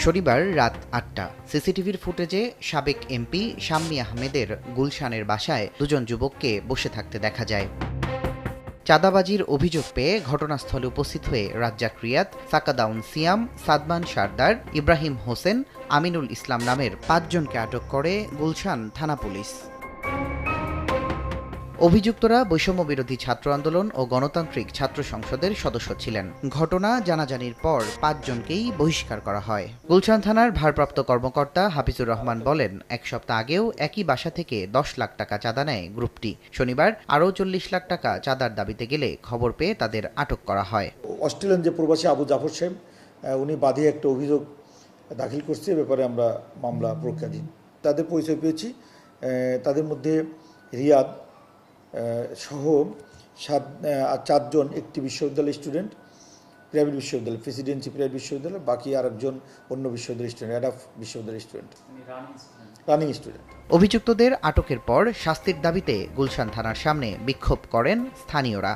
শনিবার রাত আটটা। সিসিটিভির ফুটেজে সাবেক এমপি শাম্মী আহমেদের গুলশানের বাসায় দুজন যুবককে বসে থাকতে দেখা যায়। চাঁদাবাজির অভিযোগ পেয়ে ঘটনাস্থলে উপস্থিত হয়ে রাজ্জাক রিয়াদ, সাকাদাউন সিয়াম, সাদমান সারদার ইব্রাহিম হোসেন, আমিনুল ইসলাম নামের পাঁচজনকে আটক করে গুলশান থানা পুলিশ। অভিযুক্তরা বৈষম্য বিরোধী ছাত্র আন্দোলন ও গণতান্ত্রিক ছাত্র সংসদের সদস্য ছিলেন। ঘটনা জানাজানির পর পাঁচজনকেই বহিষ্কার করা হয়। গুলশান থানার ভারপ্রাপ্ত কর্মকর্তা হাফিজুর রহমান বলেন, এক সপ্তাহ আগেও একই বাসা থেকে দশ লাখ টাকা চাঁদা নেয় গ্রুপটি। শনিবার আরও চল্লিশ লাখ টাকা চাঁদার দাবিতে গেলে খবর পেয়ে তাদের আটক করা হয়। অস্ট্রেলিয়ান যে প্রবাসী আবু জাফর সাহেব উনি বাদী একটা অভিযোগ দাখিল করছে ব্যাপারে আমরা মামলা প্রজ্ঞাধীন তাদের পরিচয় পেয়েছি। তাদের মধ্যে রিয়াদ সহ সাত আর চারজন একটি বিশ্ববিদ্যালয়ের স্টুডেন্ট প্রাইভেট বিশ্ববিদ্যালয় প্রেসিডেন্সি প্রাইভেট বিশ্ববিদ্যালয় বাকি আরেকজন অন্য বিশ্ববিদ্যালয়ের স্টুডেন্ট অ্যাডাফ বিশ্ববিদ্যালয়ের স্টুডেন্ট। রানিং স্টুডেন্ট অভিযুক্তদের আটকের পর শাস্তির দাবিতে গুলশান থানার সামনে বিক্ষোভ করেন স্থানীয়রা।